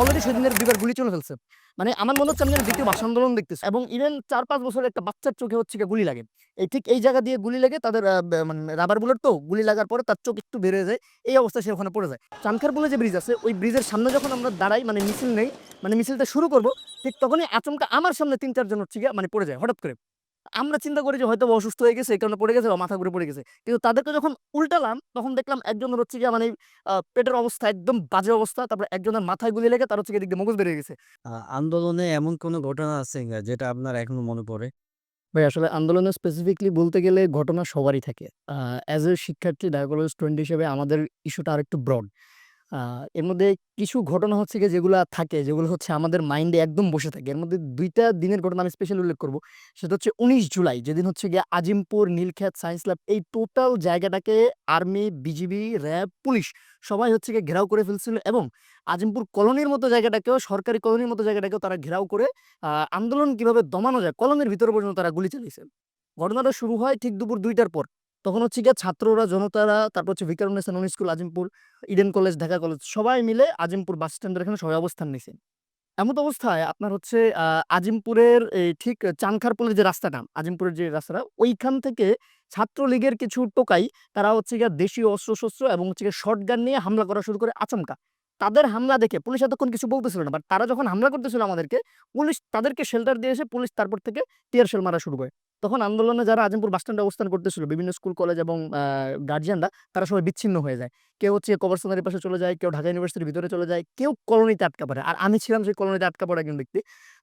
Already সেদিনের দুইবার গুলি চলে ফেলছে। মানে আমার মনে হচ্ছে আমি যেন দ্বিতীয় ভাষা আন্দোলন দেখতেছি। এবং ইভেন চার পাঁচ বছরের একটা বাচ্চার চোখে হচ্ছে গুলি লাগে। এই ঠিক এই জায়গা দিয়ে গুলি লেগে, তাদের মানে রাবার বুলেট তো গুলি লাগার পরে তার চোখ একটু বেড়ে যায়, এই অবস্থায় সে ওখানে পড়ে যায়। চানখার বলে যে ব্রিজ আছে, ওই ব্রিজের সামনে যখন আমরা দাঁড়াই মানে মিছিল নেই মানে মিছিলটা শুরু করব, ঠিক তখনই আচমকা আমার সামনে তিন চারজন হচ্ছে গিয়ে মানে পড়ে যায়, হঠাৎ করে। আমরা চিন্তা করি যে হয়তো অসুস্থ হয়ে গেছে এই কারণে পড়ে গেছে বা মাথা ঘুরে পড়ে গেছে। কিন্তু তাদেরকে যখন উল্টালাম তখন দেখলাম একজনের হচ্ছে গিয়ে মানে পেটের অবস্থা একদম বাজে অবস্থা তারপরে একজনের মাথায় গুলি লেগে তার হচ্ছে গিয়ে দিক দিয়ে মগজ বেরিয়ে গেছে। আন্দোলনে এমন কোনো ঘটনা আছে যেটা আপনার এখনও মনে পড়ে? ভাই আসলে আন্দোলনে স্পেসিফিকলি বলতে গেলে ঘটনা সবারই থাকে। অ্যাজ এ শিক্ষার্থী ডায়াগোলজ স্টুডেন্ট হিসেবে আমাদের ইস্যুটা আরেকটু ব্রড এর মধ্যে কিছু ঘটনা হচ্ছে গিয়ে যেগুলো থাকে, যেগুলো হচ্ছে আমাদের মাইন্ডে একদম বসে থাকে। এর মধ্যে দুইটা দিনের ঘটনা আমি স্পেশাল উল্লেখ করব। সেটা হচ্ছে উনিশ জুলাই, যেদিন হচ্ছে গিয়ে আজিমপুর নীলখ্যাত সায়েন্স ল্যাব এই টোটাল জায়গাটাকে আর্মি বিজিবি র্যাব পুলিশ সবাই হচ্ছে গিয়ে ঘেরাও করে ফেলছিল এবং আজিমপুর কলোনির মতো জায়গাটাকেও, সরকারি কলোনির মতো জায়গাটাকেও তারা ঘেরাও করে আন্দোলন কীভাবে দমানো যায়, কলোনির ভিতরে পর্যন্ত তারা গুলি চালিয়েছে। ঘটনাটা শুরু হয় ঠিক দুপুর দুইটার পর। তখন হচ্ছে গিয়ে ছাত্ররা, জনতারা, তারপর হচ্ছে Viqarunnisa Noon school, Azimpur, Eden college, Dhaka college, সবাই মিলে আজিমপুর বাস স্ট্যান্ডের এখানে সবাই অবস্থান নিয়েছে এমত অবস্থায় আপনার হচ্ছে আজিমপুরের এই ঠিক চানখারপুলের যে রাস্তাটা, আজিমপুরের যে রাস্তাটা, ওইখান থেকে ছাত্রলীগের কিছু টোকাই তারা হচ্ছে গিয়ে দেশীয় অস্ত্রশস্ত্র এবং হচ্ছে গিয়ে শর্ট গান নিয়ে হামলা করা শুরু করে আচমকা। তাদের হামলা দেখে পুলিশ এতক্ষণ কিছু বলতেছিল না বাট তারা যখন হামলা করতেছিল আমাদেরকে, পুলিশ তাদেরকে শেল্টার দিয়ে এসে পুলিশ তারপর থেকে টিয়ার শেল মারা শুরু করে। তখন আন্দোলনে যারা আজিমপুর বাস স্ট্যান্ডে অবস্থান করতেছিল, বিভিন্ন স্কুল কলেজ এবং গার্জিয়ানরা তারা সবাই বিচ্ছিন্ন হয়ে যায়। কেউ হচ্ছে কবরস্থানের পাশে চলে যায়, কেউ ঢাকা ইউনিভার্সিটির ভিতরে চলে যায়, কেউ কলোনিতে আটকা পড়ে। আর আমি ছিলাম সেই কলোনিতে আটকা পড়া একজন ব্যক্তি।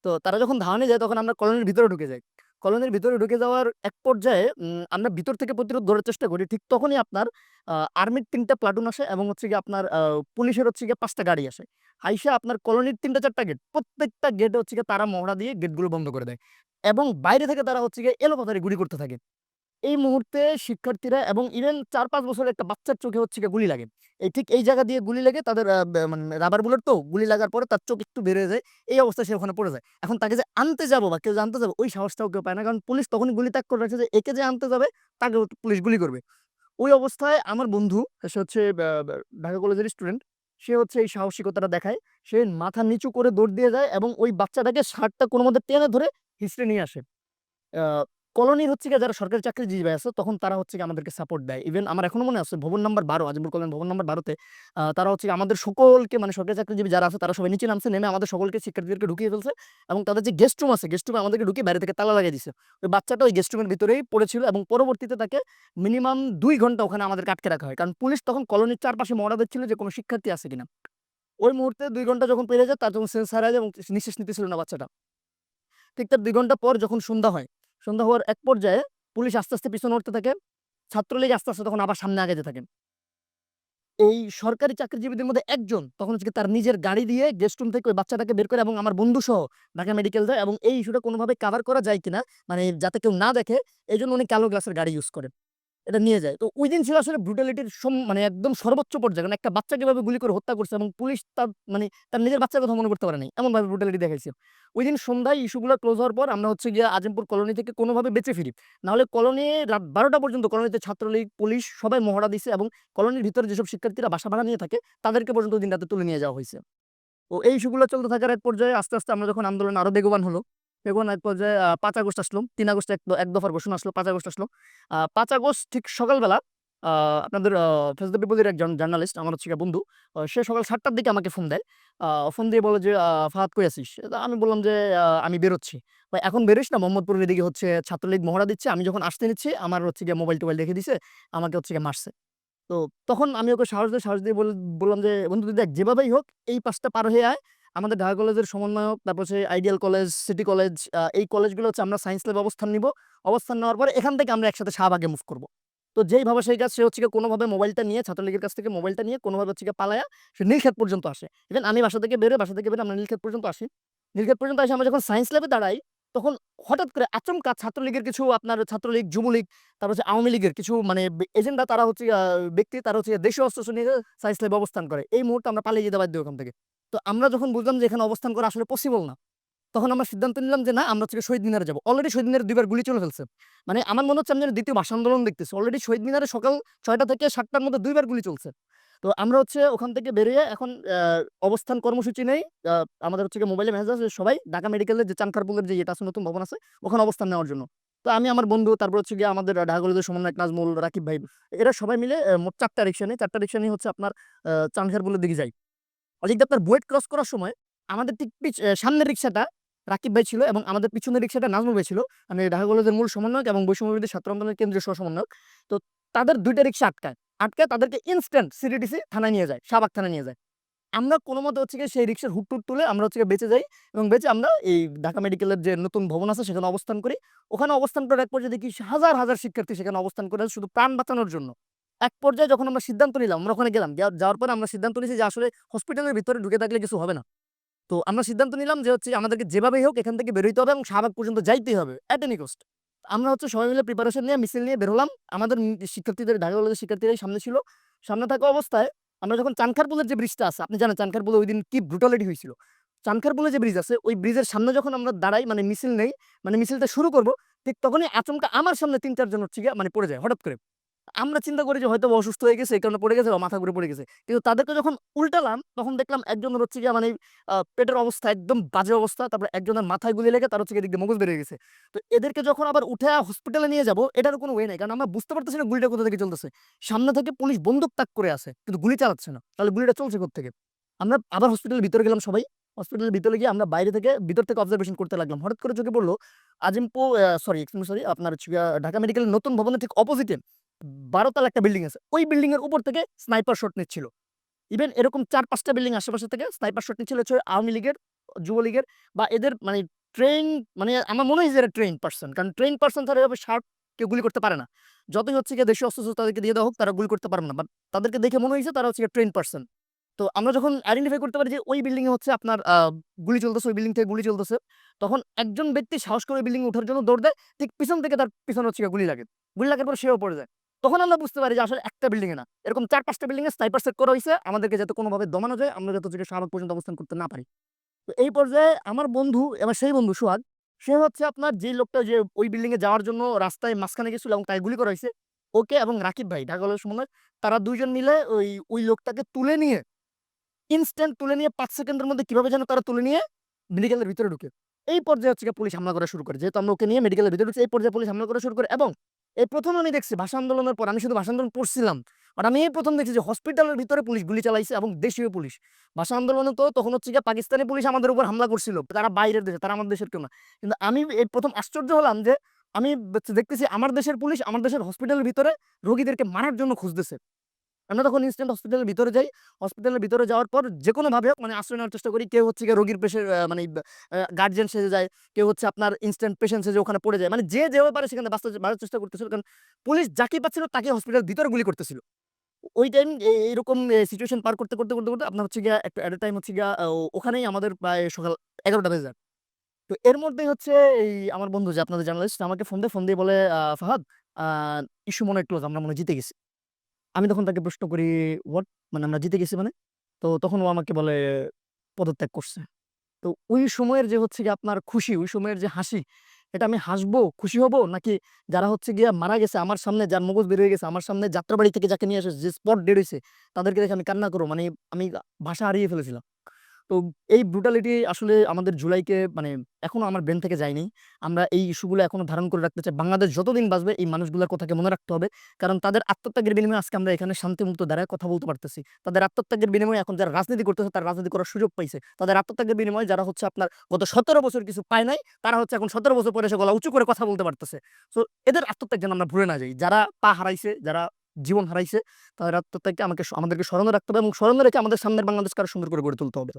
তো তারা যখন ধারণে যায়, তখন আমরা কলোনির ভিতরে ঢুকে যাই। কলোনির ভিতরে ঢুকে যাওয়ার এক পর্যায়ে আমরা ভিতর থেকে প্রতিরোধ ধরার চেষ্টা করি। ঠিক তখনই আপনার আর্মির তিনটা প্লাটুন আসে এবং হচ্ছে গিয়ে আপনার পুলিশের হচ্ছে গিয়ে পাঁচটা গাড়ি আসে। আইসা আপনার কলোনির তিনটা চারটা গেট প্রত্যেকটা গেটে হচ্ছে গিয়ে তারা মহড়া দিয়ে গেটগুলো বন্ধ করে দেয়। এবং বাইরে থেকে তারা হচ্ছে গিয়ে এলোপাতারি গুলি করতে থাকে। এই মুহূর্তে শিক্ষার্থীরা এবং ইভেন চার পাঁচ বছরের একটা বাচ্চার চোখে হচ্ছে গুলি লাগে। এই ঠিক এই জায়গা দিয়ে গুলি লাগে, তাদের মানে রাবার বুলেট তো, গুলি লাগার পরে তার চোখ একটু বেড়ে যায়, এই অবস্থায় সে ওখানে পড়ে যায়। এখন তাকে যে আনতে যাব বা কেউ জানতে যাবে, ওই সাহসটাও কেউ পায় না। কারণ পুলিশ তখনই গুলি ত্যাগ করে রাখছে যে একে যে আনতে যাবে তাকে পুলিশ গুলি করবে। ওই অবস্থায় আমার বন্ধু, সে হচ্ছে ঢাকা কলেজের স্টুডেন্ট সে হচ্ছে এই সাহসিকতাটা দেখায়। সে মাথা নিচু করে দৌড় দিয়ে যায় এবং ওই বাচ্চাটাকে শার্টটা কোনো মধ্যে টেনে ধরে হিস্ট্রি নিয়ে আসে। আহ, কলোনির হচ্ছে গিয়ে যারা সরকারি চাকরি চাকরিজীবী আছে তখন তারা হচ্ছে গিয়ে আমাদেরকে সাপোর্ট দেয়। ইভেন আমার এখনও মনে আছে ভবন নাম্বার বারো আজিমপুর কলোনি ভবন নাম্বার বারোতে তারা হচ্ছে আমাদের সকলকে মানে সরকারি চাকরিজীবী যারা আছে তারা সবাই নিচে নামছে নেমে আমাদের সকলকে শিক্ষার্থীদেরকে ঢুকিয়ে ফেলছে এবং তাদের যে গেস্ট রুম আছে গেস্ট রুমে আমাদেরকে ঢুকিয়ে বাইরে থেকে তালা লাগিয়ে দিছে। ওই বাচ্চাটা ওই গেস্ট রুমের ভিতরেই পড়েছিল এবং পরবর্তীতে তাকে মিনিমাম দুই ঘণ্টা ওখানে আমাদেরকে আটকে রাখা হয়। কারণ পুলিশ তখন কলোনির চারপাশে মহড়া দিচ্ছিল যে কোনো শিক্ষার্থী আছে কিনা। ওই মুহূর্তে দুই ঘণ্টা যখন পেরে যায় তার যখন সেন্স হারায় যায় এবং নিঃশ্বাস নিতেছিল না বাচ্চাটা। ঠিক তার দুই ঘণ্টা পর যখন সন্ধ্যা হয় সন্ধ্যা হওয়ার এক পর্যায়ে পুলিশ আস্তে আস্তে পিছনে উঠতে থাকে, ছাত্রলীগ আস্তে আস্তে তখন আবার সামনে আগাতে থাকে। এই সরকারি চাকরিজীবীদের মধ্যে একজন তখন হচ্ছে তার নিজের গাড়ি দিয়ে গেস্ট রুম থেকে ওই বাচ্চাটাকে বের করে এবং আমার বন্ধু সহ ঢাকা মেডিকেল যায় এবং এই ইস্যুটা কোনোভাবে কাভার করা যায় কিনা মানে যাতে কেউ না দেখে এই জন্য উনি কালো গ্লাসের গাড়ি ইউজ করেন এটা নিয়ে যায়। তো ওই দিন ছিল আসলে ব্রুটালিটির মানে একদম সর্বোচ্চ পর্যায়ে। কারণ একটা বাচ্চা ভাবে গুলি করে হত্যা করছে এবং পুলিশ তার মানে তার নিজের বাচ্চার কথা মনে করতে পারে নাই। এমন ভাবে ব্রুটালিটি দেখাইছে। ওই দিন সন্ধ্যায় ইস্যুগুলো ক্লোজ হওয়ার পর আমরা হচ্ছে গিয়ে আজিমপুর কলোনি থেকে কোনোভাবে বেঁচে ফিরি। নাহলে কলোনি রাত বারোটা পর্যন্ত কলোনিতে ছাত্রলীগ, পুলিশ সবাই মহড়া দিছে এবং কলোনির ভিতরে যেসব শিক্ষার্থীরা বাসা ভাড়া নিয়ে থাকে, তাদেরকে পর্যন্ত দিন রাতে তুলে নিয়ে যাওয়া হয়েছে। ও এই ইস্যুগুলো চলতে থাকার এক পর্যায়ে আস্তে আস্তে আমরা যখন আন্দোলন আরও বেগবান হলো বেগবান এক পর্যায়ে পাঁচ আগস্ট আসলো। তিন আগস্ট এক এক দফার ঘোষণা আসলো, পাঁচ আগস্ট আসলো। পাঁচ আগস্ট ঠিক সকালবেলা আপনাদের ফেস দ্য পিপলের একজন জার্নালিস্ট, আমার হচ্ছে বন্ধু সে সকাল সাতটার দিকে আমাকে ফোন দেয়। ফোন দিয়ে বলে যে ফাহাদ, কই আছিস? আমি বললাম যে আমি বেরোচ্ছি। এখন বেরোস না? মোহাম্মদপুরের এদিকে হচ্ছে ছাত্রলীগ মহড়া দিচ্ছে। আমি যখন আসতে নিচ্ছি, আমার হচ্ছে গিয়ে মোবাইল টোবাইল রেখে দিছে, আমাকে হচ্ছে গিয়ে মারছে। তো তখন আমি ওকে সাহস দিয়ে সাহস দিয়ে বললাম যে, বন্ধু দেখ, যেভাবেই হোক, এই পাঁচটা পার হয়ে আয়। আমাদের ঢাকা কলেজের সমন্বয়ক, তারপর হচ্ছে আইডিয়াল কলেজ সিটি কলেজ এই কলেজগুলো হচ্ছে আমরা সায়েন্স ল্যাবে অবস্থান নিব। অবস্থান নেওয়ার পরে এখান থেকে আমরা একসাথে শাহবাগে মুভ করব। তো যেইভাবে সেই কাজ, সে হচ্ছে কোনোভাবে মোবাইলটা নিয়ে, ছাত্রলীগের কাছ থেকে মোবাইলটা নিয়ে কোনোভাবে হচ্ছে পালায়া সে নীলক্ষেত পর্যন্ত আসে। ইভেন আমি বাসা থেকে বেরোয়, বাসা থেকে বেরোয় আমরা নীলক্ষেত পর্যন্ত আসি। নীলক্ষেত পর্যন্ত আসে আমরা যখন সায়েন্স ল্যাবে দাঁড়াই, তখন হঠাৎ করে আচমকা ছাত্রলীগের কিছু আপনার ছাত্রলীগ, যুবলীগ, তারপর হচ্ছে আওয়ামী লীগের কিছু মানে এজেন্ডা, তারা হচ্ছে ব্যক্তি, তারা হচ্ছে দেশীয় অস্ত্র নিয়ে সায়েন্স ল্যাবে অবস্থান করে। এই মুহূর্তে আমরা পালিয়ে যেতে বাধ্য ওখান থেকে। তো আমরা যখন বুঝলাম যে এখানে অবস্থান করা আসলে পসিবল না, তখন আমরা সিদ্ধান্ত নিলাম যে না, আমরা হচ্ছে শহীদ মিনারে যাব। অলরেডি শহীদ মিনারে দুইবার গুলি চলে ফেলছে। মানে আমার মনে হচ্ছে আমি যেন দ্বিতীয় ভাষা আন্দোলন দেখতেছি। অলরেডি শহীদ মিনারে সকাল ছয়টা থেকে সাতটার মধ্যে দুইবার গুলি চলছে। তো আমরা হচ্ছে ওখান থেকে বেরিয়ে এখন অবস্থান কর্মসূচি নেই। আমাদের হচ্ছে মোবাইলে মেসেজ আছে সবাই। ঢাকা মেডিকেলের যে চানখারপুলের যে এটা আছে, নতুন ভবন আছে, ওখানে অবস্থান নেওয়ার জন্য। তো আমি, আমার বন্ধু, তারপর হচ্ছে গিয়ে আমাদের ঢাকা কলেজের সমন্বয়ক নাজমুল, রাকিব ভাই, এরা সবাই মিলে মোট চারটা রিক্সা নেই চারটা রিক্সা নিয়ে হচ্ছে আপনার চানখারপুলের দিকে যাই অজিত আপনার বুয়েট ক্রস করার সময় আমাদের ঠিক সামনের রিক্সাটা রাকিব ভাই ছিল এবং আমাদের পিছনের রিক্সাটা নাজমুল ভাই ছিল। আমি ঢাকা কলেজের মূল সমন্বয়ক এবং বৈষম্যবিরোধী ছাত্র আন্দোলনের কেন্দ্রীয় সহ সমন্বয়ক তো তাদের দুইটা রিক্সা আটকায়। আটকায় তাদেরকে ইনস্ট্যান্ট সিডিডিসি থানায় নিয়ে যায়, শাহবাগ থানায় নিয়ে যায়। আমরা কোনো মতে হচ্ছে সেই রিক্সার হুট তুলে আমরা হচ্ছে বেঁচে যাই এবং বেঁচে আমরা এই ঢাকা মেডিকেলের যে নতুন ভবন আছে সেখানে অবস্থান করি। ওখানে অবস্থান করার এক পর্যায়ে দেখি হাজার হাজার শিক্ষার্থী সেখানে অবস্থান করে শুধু প্রাণ বাঁচানোর জন্য এক পর্যায়ে যখন আমরা সিদ্ধান্ত নিলাম, আমরা ওখানে গেলাম যাওয়ার- পরে আমরা সিদ্ধান্ত নিয়েছি যে আসলে হসপিটালের ভিতরে ঢুকে থাকলে কিছু হবে না। তো আমরা সিদ্ধান্ত নিলাম যে হচ্ছে আমাদেরকে যেভাবেই হোক এখান থেকে বেরোইতে হবে এবং শাহবাগ পর্যন্ত যাইতেই হবে অ্যাট এনি কোস্ট আমরা হচ্ছে সবাই মিলে প্রিপারেশন নিয়ে মিছিল নিয়ে বেরোলাম আমাদের শিক্ষার্থীদের, ঢাকা কলেজের শিক্ষার্থীরাই সামনে ছিল। সামনে থাকা অবস্থায় আমরা যখন চানখারপুলের যে ব্রিজটা আছে, আপনি জানেন চানখারপুলে ওই দিন কি ব্রুটালিটি হয়েছিল। চানখারপুলে যে ব্রিজ আছে, ওই ব্রিজের সামনে যখন আমরা দাঁড়াই মানে মিছিল নেই মানে মিছিলটা শুরু করব, ঠিক তখনই আচমকা আমার সামনে তিন চারজন হচ্ছে মানে পড়ে যায়, হঠাৎ করে। আমরা চিন্তা করি যে হয়তো অসুস্থ হয়ে গেছে কারণে পড়ে গেছে বা মাথা ঘুরে পড়ে গেছে। কিন্তু তাদেরকে যখন উল্টালাম, তখন দেখলাম একজনের হচ্ছে গিয়ে মানে পেটের অবস্থা একদম বাজে অবস্থা। তারপরে একজনের মাথায় গুলি লেগে তার হচ্ছে গিয়ে দিয়ে মগজ বেরিয়ে গেছে। তো এদেরকে যখন আবার উঠে হসপিটালে নিয়ে যাব, এটার কোনো ওয়ে নাই। কারণ আমরা বুঝতে পারতেছি না গুলিটা কোথা থেকে চলতেছে। সামনে থেকে পুলিশ বন্দুক তাক করে আছে কিন্তু গুলি চালাচ্ছে না। তাহলে গুলিটা চলছে থেকে আমরা আবার হসপিটালের ভিতরে গেলাম সবাই। হসপিটালের ভিতরে গিয়ে আমরা বাইরে থেকে ভিতর থেকে অবজারভেশন করতে লাগলাম। হঠাৎ করে চোখে পড়ল আজিমপো সরি সরি আপনার ঢাকা মেডিকেলের নতুন ভবনের ঠিক অপোজিটে বারোতলা একটা বিল্ডিং আছে। ওই বিল্ডিং এর উপর থেকে স্নাইপার শট নিচ্ছিল। ইভেন এরকম চার পাঁচটা বিল্ডিং আশেপাশে থেকে স্নাইপার শট নিচ্ছিল আওয়ামী লীগের, যুবলীগের বা এদের মানে ট্রেন মানে আমার মনে হয় যে এরা ট্রেন পার্সন। কারণ ট্রেন পার্সন তারা এভাবে শার্প কেউ গুলি করতে পারে না। যতই হচ্ছে গিয়ে দেশীয় অস্ত্র তাদেরকে দিয়ে দেওয়া হোক, তারা গুলি করতে পারবে না। বাট তাদেরকে দেখে মনে হয়েছে তারা হচ্ছে ট্রেন পার্সন। তো আমরা যখন আইডেন্টিফাই করতে পারি যে ওই বিল্ডিং এ হচ্ছে আপনার গুলি চলতেছে, ওই বিল্ডিং থেকে গুলি চলতেছে, তখন একজন ব্যক্তি সাহস করে ওই বিল্ডিং ওঠার জন্য দৌড় দেয়, ঠিক পিছন থেকে তার পিছনে হচ্ছে গুলি লাগে। গুলি লাগার পর সেও পড়ে যায়। তখন আমরা বুঝতে পারি যে আসলে একটা বিল্ডিং না। এরকম চার পাঁচটা বিল্ডিং এ স্নাইপার সেট করা হয়েছে, আমাদেরকে যাতে কোনোভাবে দমানো যায়, আমরা যাতে হচ্ছে শাহবাগ পর্যন্ত অবস্থান করতে না পারি। তো এই পর্যায়ে আমার বন্ধু এবার সেই বন্ধু সোহাগ, সে হচ্ছে আপনার যে লোকটা যে ওই বিল্ডিং এ যাওয়ার জন্য রাস্তায় মাঝখানে গেছিল এবং তাই গুলি করা হয়েছে, ওকে এবং রাকিব ভাই, ঢাকা সময় তারা দুইজন মিলে ওই ওই লোকটাকে তুলে নিয়ে ইনস্ট্যান্ট তুলে নিয়ে পাঁচ সেকেন্ডের মধ্যে কীভাবে যেন তারা তুলে নিয়ে মেডিকেলের ভিতরে ঢুকে। এই পর্যায়ে হচ্ছে পুলিশ হামলা করা শুরু করে। যেহেতু আমরা ওকে নিয়ে মেডিকেলের ভিতরে ঢুকছি, এই পর্যায়ে পুলিশ হামলা করা শুরু করে এবং এই প্রথম আমি দেখছি ভাষা আন্দোলনের পর, আমি শুধু ভাষা আন্দোলন পড়ছিলাম। আর আমি এই প্রথম দেখছি যে হসপিটালের ভিতরে পুলিশ গুলি চালাইছে এবং দেশীয় পুলিশ। ভাষা আন্দোলনে তো তখন হচ্ছে যে পাকিস্তানি পুলিশ আমাদের উপর হামলা করছিল। তারা বাইরের দেশে, তারা আমাদের দেশের কেউ না। কিন্তু আমি এই প্রথম আশ্চর্য হলাম যে আমি দেখতেছি আমার দেশের পুলিশ আমার দেশের হসপিটালের ভিতরে রোগীদেরকে মারার জন্য খুঁজতেছে। আমরা তখন ইনস্ট্যান্ট হসপিটালের ভিতরে যাই। হসপিটালের ভিতরে যাওয়ার পর যে কোনো ভাবে মানে আশ্রয় নেওয়ার চেষ্টা করি। কেউ হচ্ছে গিয়ে রোগীর পেশে মানে গার্জেন সেজে যায়। কেউ হচ্ছে আপনার ইনস্ট্যান্ট পেশেন্ট সেজে ওখানে পড়ে যায়। মানে যে যেভাবে পারে সেখানে বাঁচতে বাড়ার চেষ্টা করতেছিল। কারণ পুলিশ যাকে পাচ্ছিল তাকে হসপিটালের ভিতরে গুলি করতেছিল। ওই টাইম এইরকম সিচুয়েশন পার করতে করতে করতে করতে আপনার হচ্ছে গিয়া একটা অ্যাট টাইম হচ্ছে গিয়া ওখানেই আমাদের প্রায় সকাল এগারোটা বেজে যায়। তো এর মধ্যেই হচ্ছে এই আমার বন্ধু যে আপনাদের জার্নালিস্ট আমাকে ফোন দিয়ে ফোন দিয়ে বলে ফাহাদ ইস্যু মনে ক্লোজ আমরা মনে জিতে গেছি। আমি তখন তাকে প্রশ্ন করি হোয়াট মানে আমরা জিতে গেছি মানে। তো তখন ও আমাকে বলে, পদত্যাগ করছে। তো ওই সময়ের যে হচ্ছে গিয়ে আপনার খুশি, ওই সময়ের যে হাসি, এটা আমি হাসবো, খুশি হব? নাকি যারা হচ্ছে গিয়ে মারা গেছে, আমার সামনে যার মগজ বেরিয়ে গেছে, আমার সামনে যাত্রাবাড়ি থেকে যাকে নিয়ে আসে, যে স্পট ডেড হয়েছে তাদেরকে দেখে আমি কান্না করব? মানে আমি ভাষা হারিয়ে ফেলেছিলাম। তো এই ব্রুটালিটি আসলে আমাদের জুলাইকে মানে এখনও আমার ব্রেন থেকে যায়নি। আমরা এই ইস্যুগুলো এখনও ধারণ করে রাখতে চাই। বাংলাদেশ যতদিন বাঁচবে এই মানুষগুলোর কথাকে মনে রাখতে হবে। কারণ তাদের আত্মত্যাগের বিনিময়ে আজকে আমরা এখানে শান্তিমুক্ত দ্বারায় কথা বলতে পারতেছি। তাদের আত্মত্যাগের বিনিময়ে এখন যারা রাজনীতি করতেছে, তারা রাজনীতি করার সুযোগ পাইছে। তাদের আত্মত্যাগের বিনিময়ে যারা হচ্ছে আপনার গত সতেরো বছর কিছু পায় নাই, তারা হচ্ছে এখন সতেরো বছর পরে এসে গলা উঁচু করে কথা বলতে পারতেছে। তো এদের আত্মত্যাগ যেন আমরা ভুলে না যাই। যারা পা হারাইছে, যারা জীবন হারাইছে, তাদের আত্মত্যাগকে আমাকে আমাদেরকে স্মরণে রাখতে হবে এবং স্মরণে রেখে আমাদের সামনের বাংলাদেশকে আরও সুন্দর করে গড়ে তুলতে হবে।